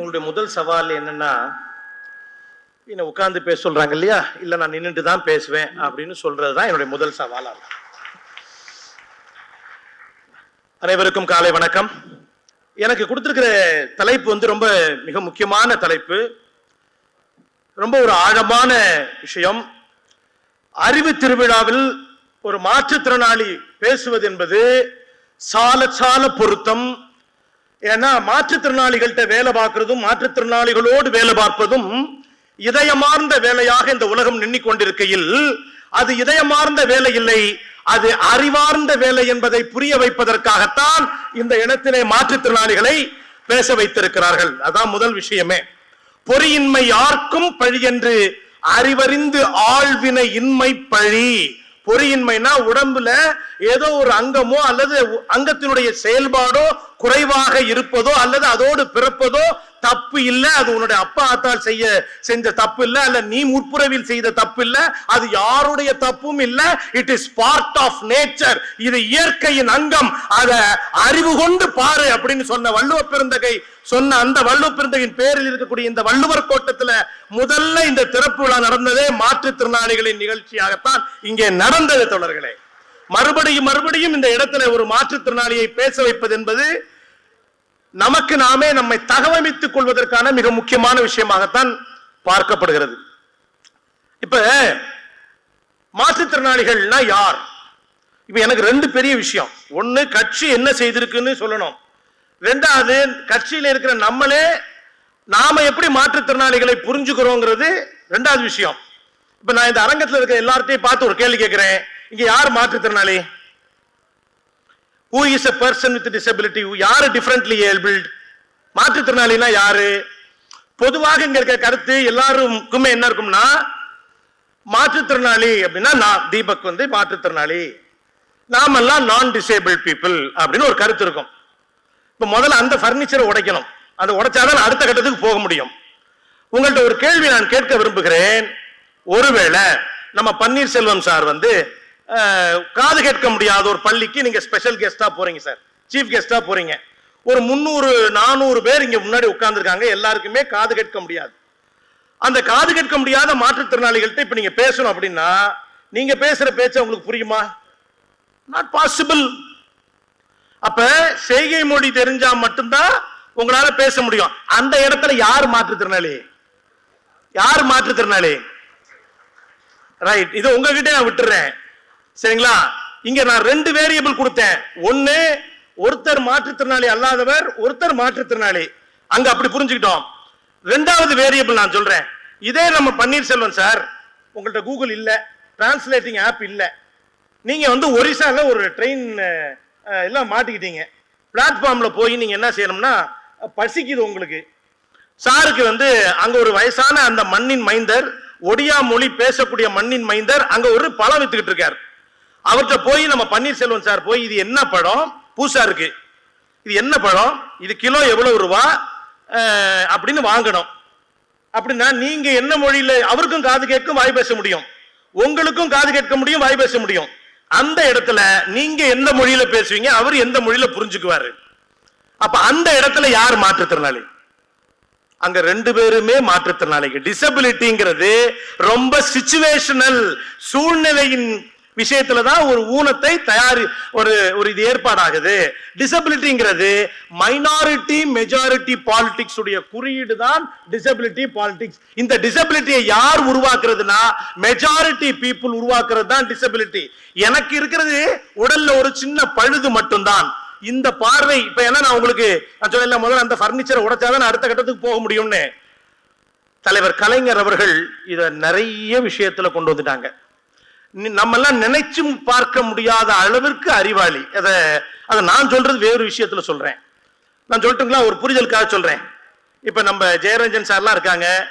உங்களுடைய முதல் சவால் என்னன்னா என்னை உட்காந்து பேச சொல்றாங்க இல்லையா? இல்லை நான் நின்றுட்டு தான் பேசுவேன் அப்படின்னு சொல்றது தான் என்னுடைய முதல் சவாலாக இருக்கும். அனைவருக்கும் காலை வணக்கம். எனக்கு கொடுத்துருக்கிற தலைப்பு வந்து ரொம்ப மிக முக்கியமான தலைப்பு. ரொம்ப ஒரு ஆழமான விஷயம். அறிவு திருவிழாவில் ஒரு மாற்றுத்திறனாளி பேசுவது என்பது சால சால பொருத்தம் ஏன்னா மாற்றுத்திறனாளிகள்கிட்ட வேலை பார்க்கறதும் மாற்றுத்திறனாளிகளோடு வேலை பார்ப்பதும் இதயமார்ந்த வேலையாக இந்த உலகம் எண்ணிக் கொண்டிருக்கையில் அது இதயமார்ந்த வேலை இல்லை அது அறிவார்ந்த வேலை என்பதை புரிய வைப்பதற்காகத்தான் இந்த இனத்திலே மாற்றுத்திறனாளிகளை பேச வைத்திருக்கிறார்கள். அதான் முதல் விஷயமே. பொறியின்மை யார்க்கும் பழி என்று அறிவறிந்து ஆழ்வினை இன்மை பழி. பொறியின்மைனா உடம்புல ஏதோ ஒரு அங்கமோ அல்லது அங்கத்தினுடைய செயல்பாடோ குறைவாக இருப்பதோ அல்லது அதோடு பிறப்பதோ தப்பு இல்ல அது உன்னுடைய அப்பா ஆத்தால் செய்ய செஞ்ச தப்பு இல்ல அல்ல நீ முற்புறவில் செய்த தப்பு இல்ல அது யாருடைய தப்பும் இல்ல it is part of nature இது இயற்கையின் அங்கம். அத அறிவு கொண்டு பாரு அப்படின்னு சொன்ன வள்ளுவ பெருந்தகை சொன்ன அந்த வள்ளுவ பெருந்தகையின் பேரில் இருக்கக்கூடிய இந்த வள்ளுவர் கோட்டத்துல முதல்ல இந்த திறப்பு விழா நடந்ததே மாற்றுத்திறனாளிகளின் நிகழ்ச்சியாகத்தான் இங்கே நடந்தது தொடர்களே மறுபடியும் மறுபடியும் இந்த இடத்துல ஒரு மாற்றுத்திறனாளியை பேச வைப்பது என்பது நமக்கு நாமே நம்மை தகவமைத்துக் கொள்வதற்கான மிக முக்கியமான விஷயமாகத்தான் பார்க்கப்படுகிறது. இப்ப மாற்றுத்திறனாளிகள்னா யார்? இப்ப எனக்கு ரெண்டு பெரிய விஷயம். ஒண்ணு கட்சி என்ன செய்திருக்குன்னு சொல்லணும். ரெண்டாவது கட்சியில இருக்கிற நம்மளே நாம எப்படி மாற்றுத்திறனாளிகளை புரிஞ்சுக்கிறோங்கிறது ரெண்டாவது விஷயம். இப்ப நான் இந்த அரங்கத்தில் இருக்கிற எல்லார்ட்டையும் பார்த்து ஒரு கேள்வி கேட்கிறேன் இங்க யார் மாற்றுத்திறனாளி? Who is a person with disability யாரு டிஃபரெண்ட்லி ஏபிள்ட் மாற்றுத்திறனாளினா யாரு? பொதுவாக இங்க இருக்க கருத்து எல்லாருக்குமே என்ன இருக்கும்னா மாற்றுத்திறனாளி அப்படின்னா நான் தீபக் வந்து மாற்றுத்திறனாளி. நாமெல்லாம் நான் டிசேபிள் பீப்புள் அப்படின்னு ஒரு கருத்து இருக்கும். இப்போ முதல்ல அந்த ஃபர்னிச்சரை உடைக்கணும். அதை உடைச்சாதான் அடுத்த கட்டத்துக்கு போக முடியும். உங்கள்கிட்ட ஒரு கேள்வி நான் கேட்க விரும்புகிறேன். ஒருவேளை நம்ம பன்னீர்செல்வம் சார் வந்து காது கேட்க முடியாத ஒரு பள்ளிக்கு நீங்க ஸ்பெஷல் கெஸ்டா போறீங்க சார் சீஃப் கெஸ்டா போறீங்க. ஒரு முந்நூறு நானூறு பேர் இங்க முன்னாடி உட்கார்ந்துருக்காங்க. எல்லாருக்குமே காது கேட்க முடியாது. அந்த காது கேட்க முடியாத மாற்றுத்திறனாளிகள்ட்ட இப்ப நீங்க பேசணும் அப்படின்னா நீங்க பேசுற பேச்சு உங்களுக்கு புரியுமா? நாட் பாசிபிள் அப்ப செய்கை மொழி தெரிஞ்சா மட்டும்தான் உங்களால பேச முடியும். அந்த இடத்துல யார் மாற்றுத்திறனாளி? யார் மாற்றுத்திறனாளி? ரைட் இது உங்ககிட்ட நான் விட்டுறேன். சரிங்களா? இங்க நான் ரெண்டு வேரியபிள் கொடுத்தேன். ஒன்னு ஒருத்தர் மாற்றுத்திறனாளி அல்லாதவர் ஒருத்தர் மாற்றுத்திறனாளி. அங்க அப்படி புரிஞ்சுக்கிட்டோம். ரெண்டாவது வேரியபிள் நான் சொல்றேன். இதே நம்ம பன்னீர்செல்வம் சார் உங்கள்கிட்ட கூகுள் இல்ல டிரான்ஸ்லேட்டிங் ஆப் இல்ல. நீங்க வந்து ஒரிசால ஒரு ட்ரெயின் எல்லாம் மாட்டிக்கிட்டீங்க. பிளாட்ஃபார்ம்ல போய் நீங்க என்ன செய்யணும்னா பசிக்குது உங்களுக்கு. சாருக்கு வந்து அங்க ஒரு வயசான அந்த மண்ணின் மைந்தர் ஒடியா மொழி பேசக்கூடிய மண்ணின் மைந்தர் அங்க ஒரு பழம் வித்துக்கிட்டு இருக்கார். அவர்கிட்ட போய் நம்ம பன்னீர்செல்வம் சார் போய் இது என்ன படம் பூசா இருக்கு. இது என்ன படம் இது கிலோ எவ்வளவு ரூபா? அப்படின்னு வாங்கணும். அப்படின்னா நீங்க என்ன மொழியில அவருக்கும் காது கேட்கும் வாய் பேச முடியும். உங்களுக்கும் காது கேட்க முடியும் வாய் பேச முடியும். அந்த இடத்துல நீங்க எந்த மொழியில பேசுவீங்க அவர் எந்த மொழியில புரிஞ்சுக்குவாரு? அப்ப அந்த இடத்துல யார் மாற்றுத்திறனாளி? அங்க ரெண்டு பேருமே மாற்றுத்திறனாளிகள் டிசபிலிட்டிங்கிறது ரொம்ப சிச்சுவேஷனல் சூழ்நிலையின் விஷயத்துல தான் ஒரு ஊனத்தை தயாரி ஒரு ஒரு இது ஏற்பாடாகுது. டிசபிலிட்டிங்கிறது மைனாரிட்டி மெஜாரிட்டி பாலிடிக்ஸ் உடைய குறியீடு தான் டிசபிலிட்டி பாலிடிக்ஸ் இந்த டிசபிலிட்டியை யார் உருவாக்குறதுனா மெஜாரிட்டி பீப்புள் உருவாக்குறது தான் டிசபிலிட்டி எனக்கு இருக்கிறது உடல்ல ஒரு சின்ன பழுது மட்டும்தான். இந்த பார்வை இப்ப என்ன நான் உங்களுக்கு நான் சொல்லல முதல்ல அந்த பர்னிச்சரை உடைச்சாதான் நான் அடுத்த கட்டத்துக்கு போக முடியும்னு. தலைவர் கலைஞர் அவர்கள் இதை நிறைய விஷயத்துல கொண்டு வந்துட்டாங்க. நம்மெல்லாம் நினைச்சும் பார்க்க முடியாத அளவிற்கு அறிவாளி. அதை அதை நான் சொல்றது வேறு விஷயத்துல சொல்றேன். நான் சொல்லட்டுங்களா? ஒரு புரிதலுக்காக சொல்றேன். இப்போ நம்ம ஜெயரஞ்சன் சார்லாம் இருக்காங்க.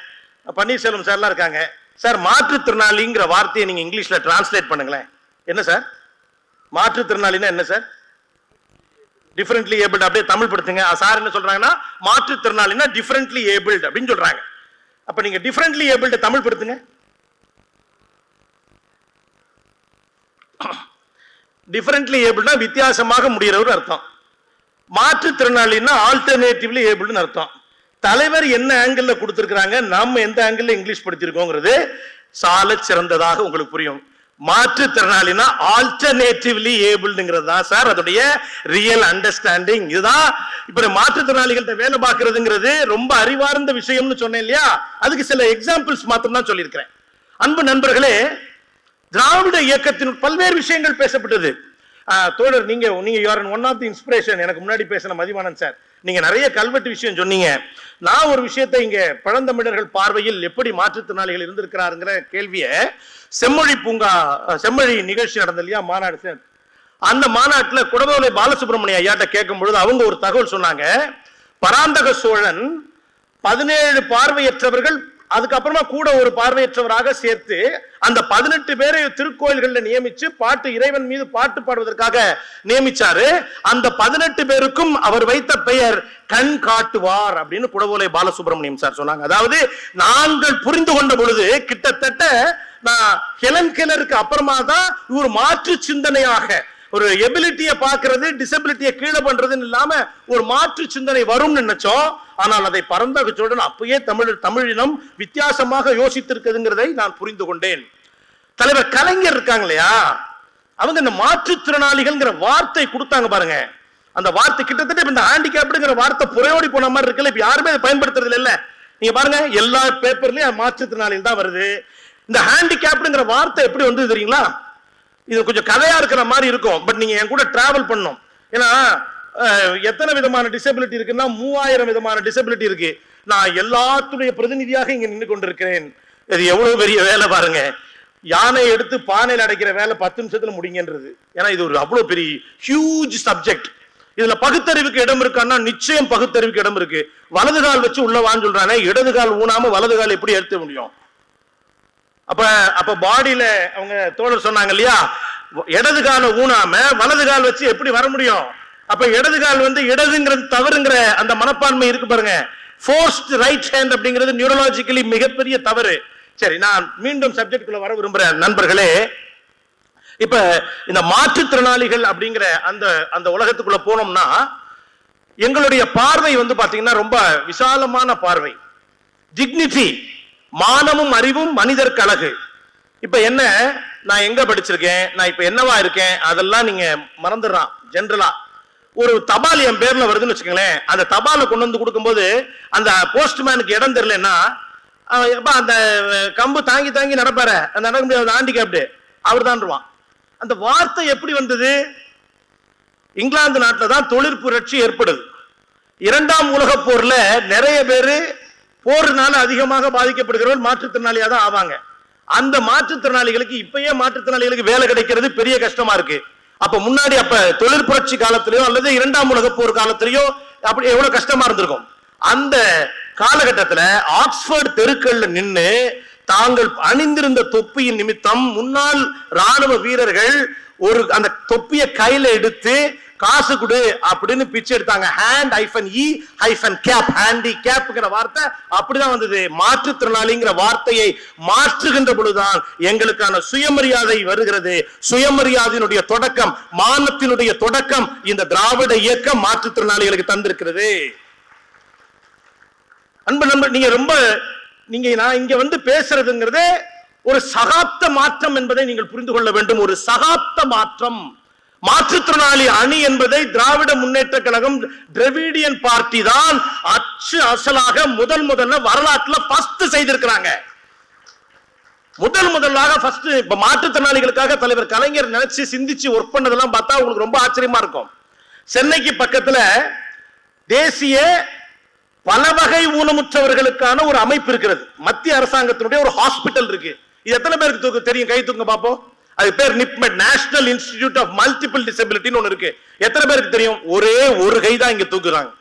பன்னீர்செல்வம் சார்லாம் இருக்காங்க. சார் மாற்றுத்திறனாளிங்கிற வார்த்தையை நீங்க இங்கிலீஷ்ல டிரான்ஸ்லேட் பண்ணுங்களேன். என்ன சார்? மாற்றுத்திறனாளின்னா என்ன சார்? டிஃப்ரெண்ட்லி ஏபிள்டு அப்படியே தமிழ் படுத்துங்க. சார் என்ன சொல்றாங்கன்னா மாற்றுத்திறனாளினா டிஃப்ரெண்ட்லி ஏபிள்டு அப்படின்னு சொல்றாங்க. அப்போ நீங்க டிஃப்ரெண்ட்லி ஏபிள்டு தமிழ் படுத்துங்க. டிஃபரெண்ட்லி ஏபிள்னா வித்தியாசமாக முடிகிறவர் அர்த்தம். மாற்றுத்திறனாளின்னா ஆல்டர்னேட்டிவ்லி ஏபிள்னு அர்த்தம். தலைவர் என்ன ஆங்கிளில் கொடுத்துருக்குறாங்க? நம்ம எந்த ஆங்கிளில் இங்கிலீஷ் படிச்சிருக்கோங்கிறது சால சிறந்ததாக உங்களுக்கு புரியும். மாற்றுத்திறனாளினா ஆல்டர்னேட்டிவ்லி ஏபிள்ங்கிறது தான் சார். அதோடைய ரியல் அண்டர்ஸ்டாண்டிங் இதுதான் இப்போ இந்த மாற்றுத்திறனாளிகள்ட்ட வேலை பார்க்கறதுங்கிறது ரொம்ப அறிவார்ந்த விஷயம்னு சொன்னேன் இல்லையா? அதுக்கு சில எக்ஸாம்பிள்ஸ் மாத்திரம் தான் சொல்லியிருக்கிறேன். அன்பு நண்பர்களே திராவிட இயக்கத்தின் பல்வேறு விஷயங்கள் பேசப்பட்டது. தோழர் நீங்க நீங்க you are one of the inspiration எனக்கு முன்னாடி பேசின மதிவானன் சார் நீங்க நிறைய கல்வெட்டு விஷயம் சொன்னீங்க. நான் ஒரு விஷயத்தை இங்க பழந்தமிழர்கள் பார்வையில் எப்படி மாற்றுத்திறனாளிகள் இருந்திருக்கிறாருங்கிற கேள்வியை செம்மொழி பூங்கா செம்மொழி நிகழ்ச்சி நடந்த இல்லையா மாநாடு சார் அந்த மாநாட்டில் குடவோலை பாலசுப்ரமணிய ஐயாட்ட கேட்கும் பொழுது அவங்க ஒரு தகவல் சொன்னாங்க. பராந்தக சோழன் பதினேழு பார்வையற்றவர்கள் அதுக்கப்புறமா கூட ஒரு பார்வையற்றவராக சேர்த்து அந்த பதினெட்டு பேரை திருக்கோயில்கள்ல நியமிச்சு பாட்டு இறைவன் மீது பாட்டு பாடுவதற்காக நியமிச்சாரு. அந்த பதினெட்டு பேருக்கும் அவர் வைத்த பெயர் கண் காட்டுவார் அப்படின்னு குடவோலை பாலசுப்ரமணியம் சார் சொன்னாங்க. அதாவது நாங்கள் புரிந்து கொண்ட பொழுது கிட்டத்தட்ட நான் ஹெலன் கிளருக்கு அப்புறமா தான் ஒரு மாற்று சிந்தனையாக ஒரு எபிலிட்டியை பார்க்கறது டிசபிலிட்டியை கீழே பண்றதுன்னு இல்லாம ஒரு மாற்று சிந்தனை வரும்னு நினைச்சோம். ஆனால் அதை பறந்த சொல்றேன் அப்பயே தமிழ் தமிழினம் வித்தியாசமாக யோசித்திருக்குதுங்கிறதை நான் புரிந்து கொண்டேன். தலைவர் கலைஞர் இருக்காங்க இல்லையா? அவங்க இந்த மாற்றுத்திறனாளிகள்ங்கிற வார்த்தை கொடுத்தாங்க பாருங்க. அந்த வார்த்தை கிட்டத்தட்ட இப்ப இந்த ஹேண்டிகேப்டுங்கிற வார்த்தை புறையோடி போன மாதிரி இருக்குல்ல இப்ப யாருமே அதை பயன்படுத்துறது இல்ல. நீங்க பாருங்க எல்லா பேப்பர்லயும் மாற்றுத்திறனாளிகள் தான் வருது. இந்த ஹேண்டிகேப்டுங்கிற வார்த்தை எப்படி வந்து தெரியுங்களா? இது கொஞ்சம் கதையா இருக்கிற மாதிரி இருக்கும். பட் நீங்க என் கூட டிராவல் பண்ணும் ஏன்னா எத்தனை விதமான டிசபிலிட்டி இருக்குன்னா மூவாயிரம் விதமான டிசபிலிட்டி இருக்கு. நான் எல்லாத்துடைய பிரதிநிதியாக இங்க நின்று கொண்டிருக்கிறேன். இது எவ்வளவு பெரிய வேலை பாருங்க. யானை எடுத்து பானையில் அடைக்கிற வேலை பத்து நிமிஷத்துல முடிங்கன்றது ஏன்னா இது ஒரு அவ்வளவு பெரிய ஹியூஜ் சப்ஜெக்ட் இதுல பகுத்தறிவுக்கு இடம் இருக்கான்னா நிச்சயம் பகுத்தறிவுக்கு இடம் இருக்கு. வலது கால் வச்சு உள்ள வான்னு சொல்றானே இடது கால் ஊனாம வலது கால் எப்படி எடுத்த முடியும்? அப்ப அப்ப பாடியில அவங்க தோழர் சொன்னாங்க இல்லையா? இடது கால ஊனாம வலது கால் வச்சு எப்படி வர முடியும்? அப்ப இடது கால் வந்து இடதுங்கிறது தவறுங்கிற அந்த மனப்பான்மை இருக்கு பாருங்க. ஃபோர்ஸ்ட் ரைட் ஹேண்ட் அப்படிங்கிறது நியூரலாஜிக்கலி மிகப்பெரிய தவறு. சரி நான் மீண்டும் சப்ஜெக்டுக்குள்ள வர விரும்புறேன். நண்பர்களே இப்ப இந்த மாற்றுத்திறனாளிகள் அப்படிங்கிற அந்த அந்த உலகத்துக்குள்ள போனோம்னா எங்களுடைய பார்வை வந்து பாத்தீங்கன்னா ரொம்ப விசாலமான பார்வை. டிக்னிட்டி மானமும் அறிவும் மனிதருக்கு அழகு இப்ப என்ன? நான் எங்க படிச்சிருக்கேன்? நான் இப்ப என்னவா இருக்கேன்? அதெல்லாம் நீங்க மறந்துடுறான் ஜென்ரலா ஒரு தபால் என் பேர்ல வருதுன்னு வச்சுக்கோங்களேன். அந்த தபாலை கொண்டு வந்து கொடுக்கும்போது அந்த போஸ்ட்மேனுக்கு இடம் தெரியலன்னா அவன் எப்ப அந்த கம்பு தாங்கி தாங்கி நடப்பாரு. அந்த நடக்க முடியாது. ஹேண்டிகேப்டு அவர் தான் அந்த வார்த்தை எப்படி வந்தது? இங்கிலாந்து நாட்டில் தான் தொழிற் புரட்சி ஏற்படுது. இரண்டாம் உலக போர்ல நிறைய பேர் போர்னால அதிகமாக பாதிக்கப்படுகிறவர்கள் மாற்றுத்திறனாளியாக தான் ஆவாங்க. அந்த மாற்றுத்திறனாளிகளுக்கு இப்பயே மாற்றுத்திறனாளிகளுக்கு வேலை கிடைக்கிறது பெரிய கஷ்டமா இருக்கு. அப்ப முன்னாடி அப்ப தொழில் புரட்சி காலத்திலயோ அல்லது இரண்டாம் உலக போர் காலத்திலயோ அப்படி எவ்வளவு கஷ்டமா இருந்திருக்கும். அந்த காலகட்டத்துல ஆக்ஸ்போர்ட் தெருக்கள்ல நின்று தாங்கள் அணிந்திருந்த தொப்பியின் நிமித்தம் முன்னாள் ராணுவ வீரர்கள் ஒரு அந்த தொப்பியை கையில எடுத்து காசு கொடு அப்படின்னு பிச்சை எடுத்தாங்க. Hand hyphen i hyphen cap handy கேப்ங்கிற வார்த்தை அப்படிதான் வந்தது. மாற்றுத்திறனாளிங்கிற வார்த்தையை மாற்றுகின்ற பொழுதுதான் எங்களுக்கான சுயமரியாதை வருகிறது. சுயமரியாதையினுடைய தொடக்கம் மானத்தினுடைய தொடக்கம் இந்த திராவிட இயக்கம் மாற்றுத்திறனாளிகளுக்கு தந்திருக்கிறது. அன்பு நண்பர் நீங்க ரொம்ப நீங்க நான் இங்க வந்து பேசுறதுங்கிறது ஒரு சகாப்த மாற்றம் என்பதை நீங்கள் புரிந்து கொள்ள வேண்டும். ஒரு சகாப்த மாற்றம். மாற்றுத்திறனாளி அணி என்பதை திராவிட முன்னேற்ற கழகம் திராவிடியன் பார்ட்டி தான் அச்சு அசலாக முதல் முதல்ல வரலாற்றுல ஃபர்ஸ்ட் செய்திருக்கிறாங்க. முதல் முதலாக ஃபர்ஸ்ட் இப்ப மாற்றுத்திறனாளிகளுக்காக தலைவர் கலைஞர் நினைச்சு சிந்திச்சு ஒர்க் பண்ணதெல்லாம் பார்த்தா உங்களுக்கு ரொம்ப ஆச்சரியமா இருக்கும். சென்னைக்கு பக்கத்துல தேசிய பல வகை ஊனமுற்றவர்களுக்கான ஒரு அமைப்பு இருக்கிறது. மத்திய அரசாங்கத்தினுடைய ஒரு ஹாஸ்பிட்டல் இருக்கு. இது எத்தனை பேருக்கு தூக்கு தெரியும்? கை தூங்க பார்ப்போம் அது பேர் NIEPMD national institute of multiple டிசபிலிட்டின்னு ஒன்று இருக்கு. எத்தனை பேருக்கு தெரியும்? ஒரே ஒரு கை தான் இங்க தூக்குறாங்க.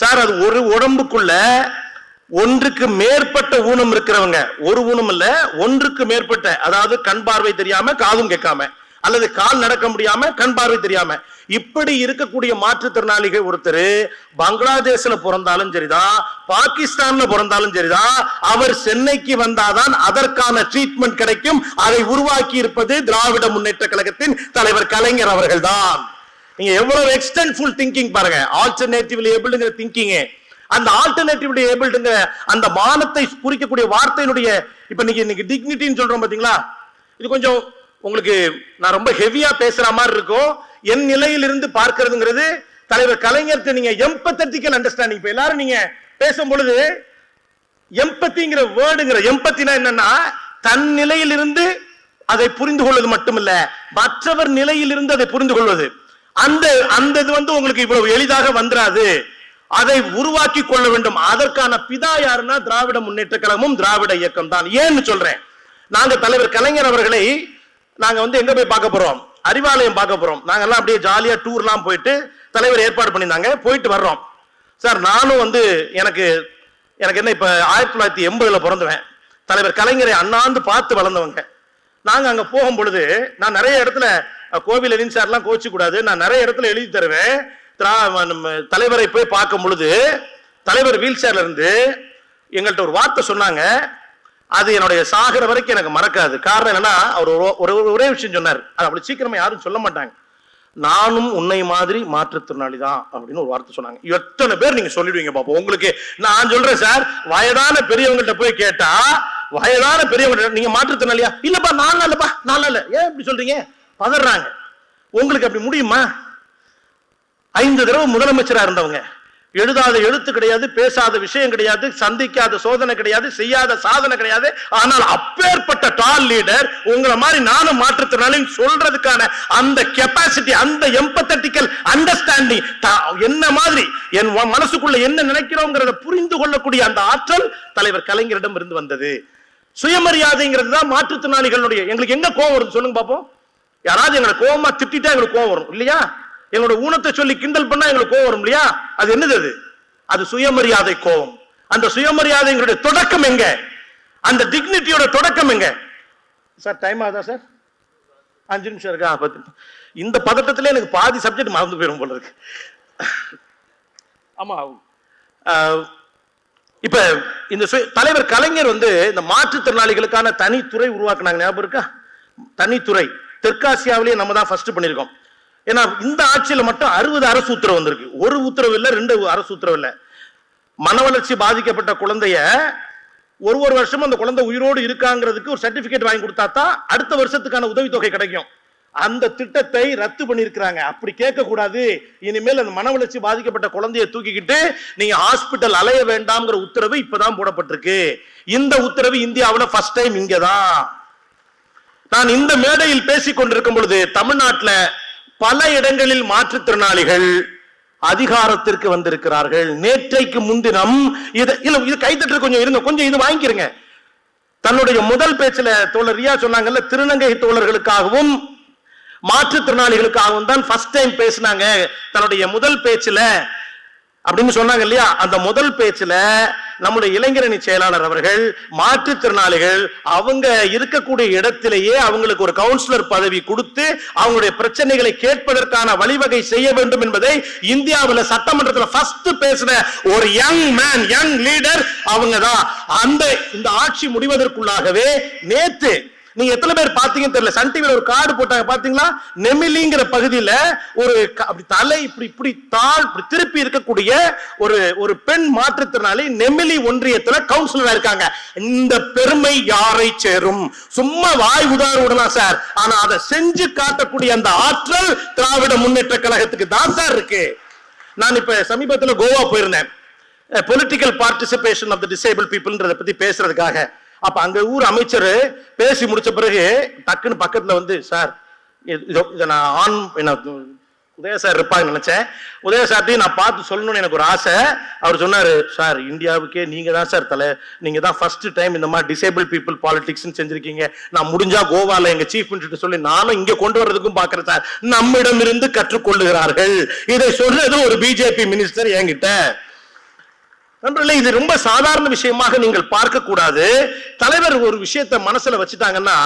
சார் அது ஒரு உடம்புக்குள்ள ஒன்றுக்கு மேற்பட்ட ஊனம் இருக்கிறவங்க. ஒரு ஊனம் இல்ல ஒன்றுக்கு மேற்பட்ட அதாவது கண் பார்வை தெரியாம காதும் கேட்காம. அல்லது கால் நடக்க முடியாம கண் பார்வை தெரியாம. இப்படி இருக்கக்கூடிய மாற்றுத்திறனாளிகள் ஒருத்தர் பங்களாதேஷ்ல பிறந்தாலும் சரிதான் பாகிஸ்தான்ல பிறந்தாலும் சரிதான் அவர் சென்னைக்கு வந்தாதான் அதற்கான ட்ரீட்மெண்ட் கிடைக்கும். அதை உருவாக்கி இருப்பது திராவிட முன்னேற்ற கழகத்தின் தலைவர் கலைஞர் அவர்கள்தான். நீங்க எவ்வளவு எக்ஸ்டென்ட்ஃபுல் திங்கிங் பாருங்க. ஆல்டர்னேட்டிவ்லி ஏபிள்ங்கிற திங்கிங் அந்த ஆல்டர்னேட்டிவ் ஏபிள்டுங்கிற அந்த மானத்தை குறிக்கக்கூடிய வார்த்தையினுடைய இப்ப நீங்க இன்னைக்கு டிக்னிட்டின்னு சொல்றோம் பாத்தீங்களா? இது கொஞ்சம் உங்களுக்கு நான் ரொம்ப ஹெவியா பேசுற மாதிரி இருக்கும். என் நிலையிலிருந்து பார்க்கிறதுங்கிறது தலைவர் கலைஞருக்கு நீங்க எம்பத்தட்டிக்கல் அண்டர்ஸ்டாண்டிங் இப்ப எல்லாரும் நீங்க பேசும் பொழுது எம்பத்திங்கிற வேர்டுங்கிற எம்பத்தினா என்னன்னா தன் நிலையிலிருந்து அதை புரிந்து கொள்வது மட்டுமல்ல மற்றவர் நிலையிலிருந்து அதை புரிந்து கொள்வது. அந்த அந்த இது வந்து உங்களுக்கு இவ்வளவு எளிதாக வந்துராது. அதை உருவாக்கி கொள்ள வேண்டும். அதற்கான பிதா யாருன்னா திராவிட முன்னேற்ற கழகமும் திராவிட இயக்கம் தான் ஏன்னு சொல்றேன். நாங்க தலைவர் கலைஞர் அவர்களை நாங்க வந்து எங்க போய் பார்க்க போறோம்? அறிவாலயம் பார்க்க போறோம். நாங்க எல்லாம் அப்படியே ஜாலியா டூர்லாம் போயிட்டு தலைவர் ஏற்பாடு பண்ணியிருந்தாங்க. போயிட்டு வர்றோம். சார் நானும் வந்து எனக்கு எனக்கு என்ன இப்ப ஆயிரத்தி தொள்ளாயிரத்தி எண்பதுல பிறந்தவன். தலைவர் கலைஞரை அண்ணாந்து பார்த்து வளர்ந்தவங்க. நாங்க அங்க போகும் பொழுது நான் நிறைய இடத்துல கோவில் எலின் சார்லாம் கோச்சு கூடாது நான் நிறைய இடத்துல எழுதி தருவேன். தலைவரை போய் பார்க்கும் பொழுது தலைவர் வீல் சேர்ல இருந்து எங்கள்கிட்ட ஒரு வார்த்தை சொன்னாங்க. அது என்னுடைய சாகர வரைக்கும் எனக்கு மறக்காது. காரணம் என்னன்னா அவர் ஒரு- ஒரு ஒரு- ஒரே விஷயம் சொன்னார். அது அப்படி சீக்கிரமா யாரும் சொல்ல மாட்டாங்க. நானும் உன்னை மாதிரி மாற்றுத்திறனாளி தான் அப்படின்னு ஒரு வார்த்தை சொன்னாங்க. எத்தனை பேர் நீங்க சொல்லிடுவீங்க பாப்போம். உங்களுக்கு நான் சொல்றேன் சார் வயதான பெரியவங்கள்ட்ட போய் கேட்டா வயதான பெரியவங்க நீங்க மாற்றுத்திறனாளியா இல்லப்பா நான் இல்லப்பா நான் இல்ல. ஏன் இப்படி சொல்றீங்க? பதறாங்க. உங்களுக்கு அப்படி முடியுமா? ஐந்து தடவை முதலமைச்சரா இருந்தவங்க. எழுதாத எழுத்து கிடையாது பேசாத விஷயம் கிடையாது சந்திக்காத சோதனை கிடையாது செய்யாத சாதனை கிடையாது. ஆனால் அப்பேற்பட்ட டால் லீடர் உங்களை மாதிரி நானும் மாற்றுத்திறனாளின்னு சொல்றதுக்கான அந்த கெப்பாசிட்டி அந்த எம்பத்தட்டிக்கல் அண்டர்ஸ்டாண்டிங் என்ன மாதிரி என் மனசுக்குள்ள என்ன நினைக்கிறோங்கிறத புரிந்து கொள்ளக்கூடிய அந்த ஆற்றல் தலைவர் கலைஞரிடம் இருந்து வந்தது. சுயமரியாதைங்கிறது தான் மாற்றுத்திறனாளிகளுடைய எங்களுக்கு எங்க கோவம் வருது சொல்லுங்க பாப்போம். யாராவது எங்களை கோவமா திட்டிட்டா எங்களுக்கு கோவம் வரும் இல்லையா? எங்களோட ஊனத்தை சொல்லி கிண்டல் பண்ணா எங்களுக்கு கோவம் வரும் இல்லையா? அது என்னது அது? அது சுயமரியாதை கோவம். அந்த சுயமரியாதைங்களுடைய தொடக்கம் எங்க? அந்த டிக்னிட்டியோட தொடக்கம் எங்க? சார் டைம் ஆகுதா சார்? அஞ்சு நிமிஷம் இருக்கா? பத்து இந்த பதட்டத்திலே எனக்கு பாதி சப்ஜெக்ட் மறந்து போயிடும் போல இருக்கு. ஆமா. இப்ப இந்த தலைவர் கலைஞர் வந்து இந்த மாற்றுத்திறனாளிகளுக்கான தனித்துறை உருவாக்குனாங்க. ஞாபகம் இருக்கா? தனித்துறை. தெற்காசியாவிலேயே நம்ம தான் ஃபர்ஸ்ட் பண்ணியிருக்கோம். ஏன்னா இந்த ஆட்சியில மட்டும் அறுபது அரசு உத்தரவு வந்திருக்கு. ஒரு உத்தரவு இல்லை ரெண்டு அரசு உத்தரவு இல்லை. மன வளர்ச்சி பாதிக்கப்பட்ட குழந்தைய ஒரு ஒரு வருஷமும் அந்த குழந்தை உயிரோடு இருக்காங்கிறதுக்கு ஒரு சர்டிபிகேட் வாங்கி கொடுத்தா தான் அடுத்த வருஷத்துக்கான உதவித்தொகை கிடைக்கும். அந்த திட்டத்தை ரத்து பண்ணியிருக்கிறாங்க. அப்படி கேட்கக்கூடாது. இனிமேல் அந்த மன வளர்ச்சி பாதிக்கப்பட்ட குழந்தைய தூக்கிக்கிட்டு நீங்க ஹாஸ்பிட்டல் அலைய வேண்டாம்ங்கிற உத்தரவு இப்பதான் போடப்பட்டிருக்கு. இந்த உத்தரவு இந்தியாவில் ஃபர்ஸ்ட் டைம் இங்கதான். நான் இந்த மேடையில் பேசிக் கொண்டிருக்கும் பொழுது தமிழ்நாட்டில் பல இடங்களில் மாற்றுத்திறனாளிகள் அதிகாரத்திற்கு வந்திருக்கிறார்கள். நேற்றைக்கு முன்தினம் இது இல்ல இது கைத்தட்டு கொஞ்சம் இருங்க கொஞ்சம் இது வாங்கிக்கிறங்க தன்னுடைய முதல் பேச்சுல தோழர் ரியா சொன்னாங்கல்ல திருநங்கை தோழர்களுக்காகவும் மாற்றுத்திறனாளிகளுக்காகவும் தான் ஃபர்ஸ்ட் டைம் பேசினாங்க. தன்னுடைய முதல் பேச்சுல அப்படின்னு சொன்னாங்க இல்லையா? அந்த முதல் பேச்சுல நம்முடைய இளைஞரணி செயலாளர் அவர்கள் மாற்றுத்திறனாளிகள் அவங்க இருக்கக்கூடிய இடத்திலேயே அவங்களுக்கு ஒரு கவுன்சிலர் பதவி கொடுத்து அவங்களுடைய பிரச்சனைகளை கேட்பதற்கான வழிவகை செய்ய வேண்டும் என்பதை இந்தியாவில் சட்டமன்றத்தில் ஃபர்ஸ்ட் பேசின ஒரு யங் மேன் யங் லீடர் அவங்க தான் அந்த இந்த ஆட்சி முடிவதற்குள்ளாகவே நேத்து நீங்க எத்தனை பேர் பாத்தீங்கன்னு தெரியல. சன் டிவில ஒரு கார்டு போட்டாங்க. பாத்தீங்களா நெமிலிங்கிற பகுதியில ஒரு க- அப்படி தலை இப்படி இப்படி தாழ் இப்படி திருப்பி இருக்கக்கூடிய ஒரு ஒரு பெண் மாற்றுத்திறனாளி நெமிலி ஒன்றியத்துல கவுன்சிலரா இருக்காங்க. இந்த பெருமை யாரை சேரும்? சும்மா வாய் உதார சார். ஆனா அதை செஞ்சு காட்டக்கூடிய அந்த ஆற்றல் திராவிட முன்னேற்ற கழகத்துக்கு தான் சார் இருக்கு. நான் இப்ப சமீபத்தில் கோவா போயிருந்தேன். Political participation of the disable பீப்புள்ன்றத பத்தி பேசுறதுக்காக. அப்ப அங்க ஊர் அமைச்சர் பேசி முடிச்ச பிறகு டக்குன்னு பக்கத்துல வந்து சார் இது- இதோ இதை நான் ஆன் என்ன உதய சார் இருப்பாங்கன்னு நினைச்சேன். உதய சார்ட்டையும் நான் பார்த்து சொல்லணும்னு எனக்கு ஒரு ஆசை. அவர் சொன்னாரு சார் இந்தியாவுக்கே நீங்க தான் சார் தலை நீங்க தான் ஃபர்ஸ்ட் டைம் இந்த மாதிரி டிசேபிள் பீப்புள் பாலிடிக்ஸ் செஞ்சிருக்கீங்க. நான் முடிஞ்சா கோவால எங்க சீஃப் மினிஸ்டர் சொல்லி நானும் இங்க கொண்டு வர்றதுக்கும் பாக்குறேன் சார். நம்மிடம் இருந்து கற்றுக்கொள்ளுகிறார்கள். இதை சொல்றது ஒரு பிஜேபி மினிஸ்டர் என்கிட்ட. நண்பர்களே இது ரொம்ப சாதாரண விஷயமாக நீங்கள் பார்க்க கூடாது தலைவர் ஒரு விஷயத்தை மனசுல வச்சுட்டாங்கன்னா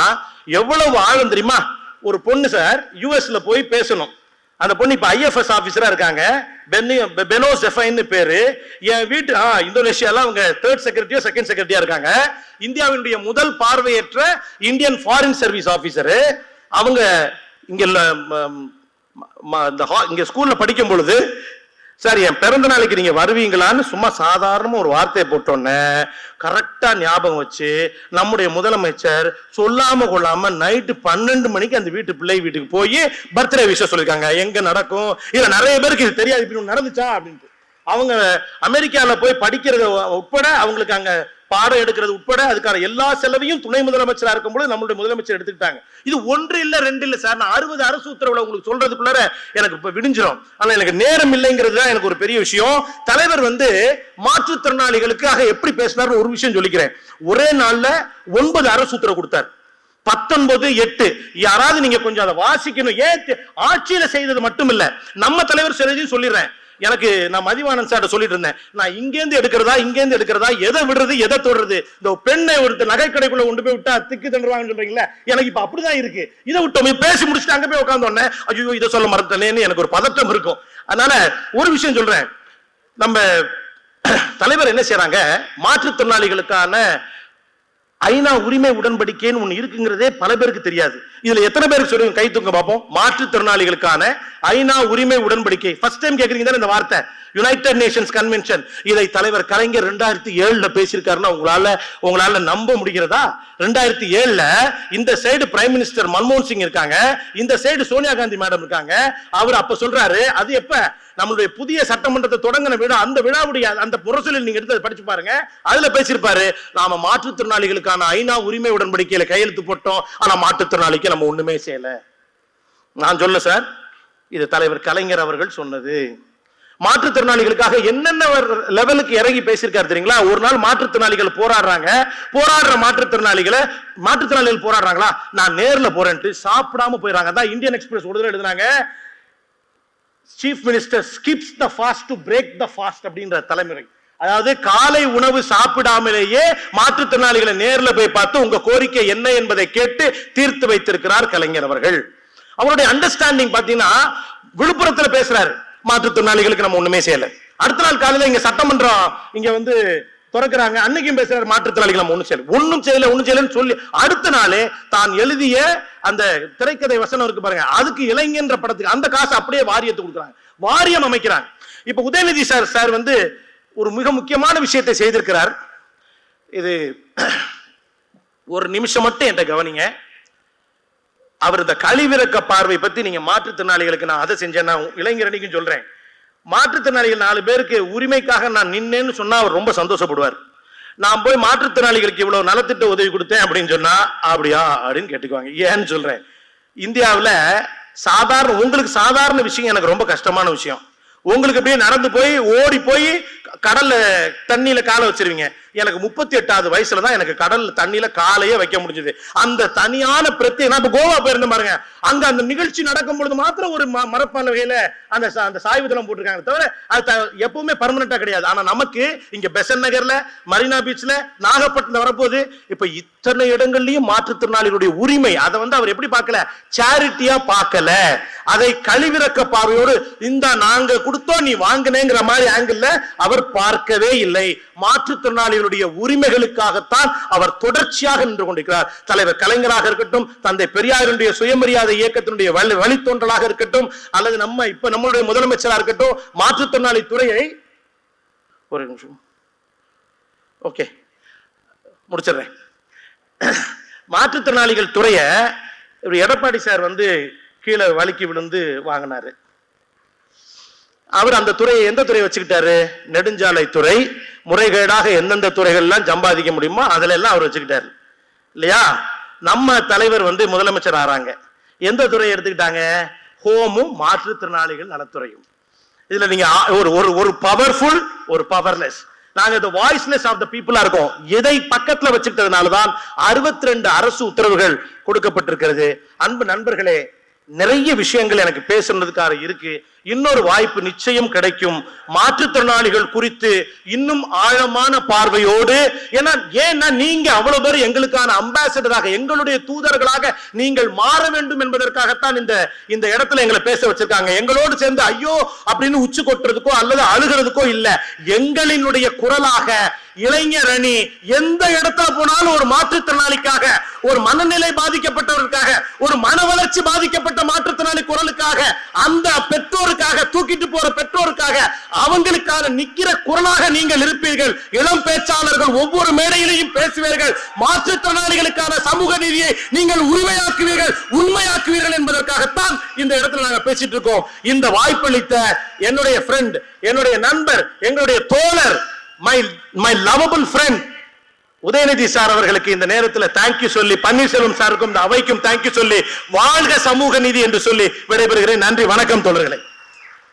எவ்வளவு ஆழம் தெரியுமா? ஒரு பொண்ணு சார் யூஎஸ்ல போய் பேசணும். அந்த பொண்ணு இப்ப ஐஎஃப்எஸ் ஆபீசரா இருக்காங்க. பெனோ ஜெஃபைன்னு பேரு. என் வீட்டு ஆ இந்தோனேஷியால அவங்க தேர்ட் செக்ரட்டரியோ செகண்ட் செக்ரட்டரியா இருக்காங்க. இந்தியாவினுடைய முதல் பார்வையற்ற இந்தியன் ஃபாரின் சர்வீஸ் ஆபீசரு அவங்க இங்க இந்த ஹா- ஸ்கூல்ல படிக்கும் பொழுது சார் என் பிறந்த நாளைக்கு நீங்க வருவீங்களான்னு சும்மா சாதாரணமா ஒரு வார்த்தையை போட்டோன்னே கரெக்டா ஞாபகம் வச்சு நம்முடைய முதலமைச்சர் சொல்லாம கொள்ளாம நைட்டு பன்னெண்டு மணிக்கு அந்த வீட்டு பிள்ளை வீட்டுக்கு போய் பர்த்டே விஷயம் சொல்லியிருக்காங்க எங்க நடக்கும்? இல்ல நிறைய பேருக்கு இது தெரியாது. இப்படி நடந்துச்சா? அப்படின்ட்டு. அவங்க அமெரிக்காவில் போய் படிக்கிறது உட்பட அவங்களுக்கு அங்கே பாடம் எடுக்கிறது உட்பட அதுக்கான எல்லா செலவையும் துணை முதலமைச்சரா இருக்கும்போது நம்மளுடைய முதலமைச்சர் எடுத்துக்கிட்டாங்க. இது ஒன்று இல்லை ரெண்டு இல்லை சார். நான் அறுபது அரசு உத்தரவுல உங்களுக்கு சொல்றதுக்குள்ளார எனக்கு இப்போ விடிஞ்சிடும் ஆனால் எனக்கு நேரம் இல்லைங்கிறது தான் எனக்கு ஒரு பெரிய விஷயம். தலைவர் வந்து மாற்றுத்திறனாளிகளுக்காக எப்படி பேசினார்னு ஒரு விஷயம் சொல்லிக்கிறேன். ஒரே நாளில் ஒன்பது அரசு உத்தரவு கொடுத்தார். பத்தொன்பது எட்டு. யாராவது நீங்க கொஞ்சம் அதை வாசிக்கணும். ஏன் ஆட்சியில செய்தது மட்டும் இல்ல நம்ம தலைவர் சிலதையும் சொல்லிடுறேன். எனக்கு நான் மதிவானன் சார்ட்ட சொல்லிட்டு இருந்தேன் நான் இங்கேருந்து எடுக்கிறதா இங்கேருந்து எடுக்கிறதா எதை விடுறது எதை தொடுறது? இந்த பெண்ணை ஒருத்தர் நகைக்கடைக்குள்ள கொண்டு போய் விட்டா திக்கு தண்டுவாங்கன்னு சொல்றீங்களா எனக்கு இப்ப அப்படிதான் இருக்கு. இதை விட்டோம் பேசி முடிச்சுட்டு அங்க போய் உட்கார்ந்த ஐயோ இதை சொல்ல மறந்துட்டேனேன்னு எனக்கு ஒரு பதட்டம் இருக்கும். அதனால ஒரு விஷயம் சொல்றேன். நம்ம தலைவர் என்ன செய்யறாங்க மாற்றுத்திறனாளிகளுக்கான ஐநா உரிமை உடன்படிக்கைன்னு ஒன்று இருக்குங்கிறதே பல பேருக்கு தெரியாது. இதுல எத்தனை பேருக்கு சொல்லுங்க கை தூங்க பார்ப்போம். மாற்றுத்திறனாளிகளுக்கான ஐநா உரிமை உடன்படிக்கை. ஃபர்ஸ்ட் டைம் கேக்குறீங்க தானே இந்த வார்த்தை? யுனைடெட் நேஷன்ஸ் கன்வென்ஷன் இதை தலைவர் கலைஞர் ரெண்டாயிரத்தி ஏழுல பேசியிருக்காருன்னா உங்களால உங்களால நம்ப முடிகிறதா? ரெண்டாயிரத்தி ஏழுல இந்த சைடு பிரைம் மினிஸ்டர் மன்மோகன் சிங் இருக்காங்க. இந்த சைடு சோனியா காந்தி மேடம் இருக்காங்க. அவர் அப்ப சொல்றாரு அது எப்ப? நம்மளுடைய புதிய சட்டமன்றத்தை தொடங்கின விழா அந்த விழாவுடைய அந்த புரசலில் நீங்க எடுத்து படிச்சு பாருங்க. அதுல பேசியிருப்பாரு நாம மாற்றுத்திறனாளிகளுக்கான ஐநா உரிமை உடன்படிக்கையில கையெழுத்து போட்டோம் ஆனா மாற்றுத்திறனாளிக்கு நம்ம ஒண்ணுமே செய்யல. நான் சொல்ல சார் இது தலைவர் கலைஞர் அவர்கள் சொன்னது. மாற்றுத்திறனாளிகளுக்காக என்னென்ன லெவலுக்கு இறங்கி பேசியிருக்காரு தெரியுங்களா? ஒரு நாள் மாற்றுத்திறனாளிகள் போராடுறாங்க. போராடுற மாற்றுத்திறனாளிகளை மாற்றுத்திறனாளிகள் போராடுறாங்களா? நான் நேர்ல போறேன்ட்டு சாப்பிடாம போயிடறாங்க. அதான் இந்தியன் எக்ஸ்பிரஸ் ஒரு தடவை எழுதுனாங்க. Chief minister skips the fast to break the fast அப்படின்ற தலைமுறை. அதாவது காலை உணவு சாப்பிடாமலேயே மாற்றுத்திறனாளிகளை நேரில் போய் பார்த்து உங்க கோரிக்கை என்ன என்பதை கேட்டு தீர்த்து வைத்திருக்கிறார் கலைஞர் அவர்கள். அவருடைய அண்டர்ஸ்டாண்டிங் பாத்தீங்கன்னா விழுப்புரத்துல பேசுறாரு. மாற்றுத்திறனாளிகளுக்கு நம்ம ஒண்ணுமே செய்யல. அடுத்த நாள் காலையில இங்க சட்டமன்றம் இங்க வந்து திறக்கிறாங்க. அன்னைக்கும் பேசுறாரு மாற்றுத்திறனாளிகள் நம்ம ஒன்றும் செய்யல. ஒண்ணும் செய்யல ஒண்ணும் செய்யலன்னு சொல்லி அடுத்த நாளே தான் எழுதிய அந்த திரைக்கதை வசனம் இருக்கு பாருங்க. அதுக்கு இளைஞன்ற படத்துக்கு அந்த காசு அப்படியே வாரியத்தை கொடுக்குறாங்க. வாரியம் அமைக்கிறாங்க. இப்ப உதயநிதி சார் சார் வந்து ஒரு மிக முக்கியமான விஷயத்தை செய்திருக்கிறார். இது ஒரு நிமிஷம் மட்டும் என்கிட்ட கவனிங்க. அவர் இந்த கழிவிறக்க பார்வை பத்தி நீங்க மாற்றுத்திறனாளிகளுக்கு நான் அதை செஞ்சேன் நான் இளைஞரணிக்கும் சொல்றேன். மாற்றுத்திறனாளிகள் நாலு பேருக்கு உரிமைக்காக நான் நின்னேன்னு சொன்னா அவர் ரொம்ப சந்தோஷப்படுவார். நான் போய் மாற்றுத்திறனாளிகளுக்கு இவ்வளவு நலத்திட்ட உதவி கொடுத்தேன் அப்படின்னு சொன்னா அப்படியா? அப்படின்னு கேட்டுக்குவாங்க. ஏன்னு சொல்றேன். இந்தியாவில் சாதாரண உங்களுக்கு சாதாரண விஷயம் எனக்கு ரொம்ப கஷ்டமான விஷயம். உங்களுக்கு அப்படியே நடந்து போய் ஓடி போய் கடல்ல தண்ணியில காலை வச்சிருவீங்க. எனக்கு முப்பத்தி எட்டாவது வயசுல தான் எனக்கு கடல் தண்ணியில காலையே வைக்க முடிஞ்சது. அந்த தனியான பிரத்யேக நான் இப்ப கோவா போயிருந்தேன் பாருங்க. அங்க அந்த நிகழ்ச்சி நடக்கும் பொழுது மாத்திரம் ஒரு மரப்பான வகையில அந்த சா- அந்த சாய்வுதளம் போட்டிருக்காங்க தவிர அது எப்பவுமே பர்மனண்டா கிடையாது. ஆனா நமக்கு இங்க பெசன் நகர்ல மரீனா பீச்ல நாகப்பட்டினம் வரப்போகுது இப்ப இத்தனை இடங்கள்லயும் மாற்றுத்திறனாளிகளுடைய உரிமை அதை வந்து அவர் எப்படி பார்க்கல? சேரிட்டியா பார்க்கல. அதை கழிவிறக்க பார்வையோடு இந்த நாங்க கொடுத்தோம் நீ வாங்கினேங்கிற மாதிரி ஆங்கிள் அவர் பார்க்கவே இல்லை. மாற்றுத்திறனாளிகள் மாற்றுத்திறனாளிகளுடைய உரிமைகளுக்காகத்தான் அவர் தொடர்ச்சியாக நின்று கொண்டிருக்கிறார். தலைவர் கலைஞராக இருக்கட்டும் தந்தை பெரியாருடைய சுயமரியாதை இயக்கத்தினுடைய வழி வழித்தோன்றலாக இருக்கட்டும் அல்லது நம்ம இப்ப நம்மளுடைய முதலமைச்சராக இருக்கட்டும் மாற்றுத்திறனாளி துறையை ஒரு நிமிஷம். ஓகே முடிச்சிடுறேன். மாற்றுத்திறனாளிகள் துறையை எடப்பாடி சார் வந்து கீழே வழுக்கி விழுந்து வாங்கினாரு. அவர் அந்த துறையை எந்த துறையை வச்சுக்கிட்டாரு? நெடுஞ்சாலை துறை முறைகேடாக எந்தெந்த துறைகள்லாம் சம்பாதிக்க முடியுமோ அதுல எல்லாம் அவர் வச்சுக்கிட்டாரு. இல்லையா? நம்ம தலைவர் வந்து முதலமைச்சர் ஆறாங்க. எந்த துறையை எடுத்துக்கிட்டாங்க? ஹோமும் மாற்றுத்திறனாளிகள் நலத்துறையும். இதுல நீங்க ஆ- ஒரு ஒரு ஒரு பவர்ஃபுல் ஒரு பவர்லெஸ் நாங்க இந்த வாய்ஸ்லெஸ் ஆஃப் த பீப்புளா இருக்கோம். எதை பக்கத்துல வச்சுக்கிட்டதுனால தான் அறுபத்தி ரெண்டு அரசு உத்தரவுகள் கொடுக்கப்பட்டிருக்கிறது. அன்பு நண்பர்களே நிறைய விஷயங்கள் எனக்கு பேசுறதுக்காக இருக்கு. இன்னொரு வாய்ப்பு நிச்சயம் கிடைக்கும். மாற்றுத்திறனாளிகள் குறித்து இன்னும் ஆழமான பார்வையோடு ஏன்னா ஏன்னா நீங்க அவ்வளவு பேர் எங்களுக்கான அம்பாசடராக எங்களுடைய தூதர்களாக நீங்கள் மாற வேண்டும் என்பதற்காகத்தான் இந்த இந்த இடத்துல எங்களை பேச வச்சிருக்காங்க. எங்களோடு சேர்ந்து ஐயோ! அப்படின்னு உச்சு கொட்டுறதுக்கோ அல்லது அழுகிறதுக்கோ இல்ல. எங்களினுடைய குரலாக இளைஞர் அணி எந்த இடத்துல போனாலும் ஒரு மாற்றுத்திறனாளிக்காக ஒரு மனநிலை பாதிக்கப்பட்டவர்களுக்காக ஒரு மன வளர்ச்சி பாதிக்கப்பட்ட மாற்றுத்திறனாளி குரலுக்காக அந்த பெற்றோருக்கு பெற்றோருக்காக தூக்கிட்டு போற பெற்றோருக்காக அவங்களுக்கான நிக்கிற குரலாக நீங்கள் இருப்பீர்கள். இளம் பேச்சாளர்கள் ஒவ்வொரு மேடையிலையும் பேசுவீர்கள். மாற்றுத்திறனாளிகளுக்கான சமூக நீதியை நீங்கள் உரிமையாக்குவீர்கள் உண்மையாக்குவீர்கள் என்பதற்காகத்தான் இந்த இடத்துல நாங்க பேசிட்டு இருக்கோம். இந்த வாய்ப்பளித்த என்னுடைய ஃப்ரெண்ட் என்னுடைய நண்பர் எங்களுடைய தோழர் my my lovable friend Udhayanidhi sir அவர்களுக்கு இந்த நேரத்தில் தேங்க்யூ சொல்லி பன்னீர்செல்வம் சாருக்கும் இந்த அவைக்கும் தேங்க்யூ சொல்லி வாழ்க சமூக நீதி என்று சொல்லி விடைபெறுகிறேன். நன்றி வணக்கம் தோழர்களை.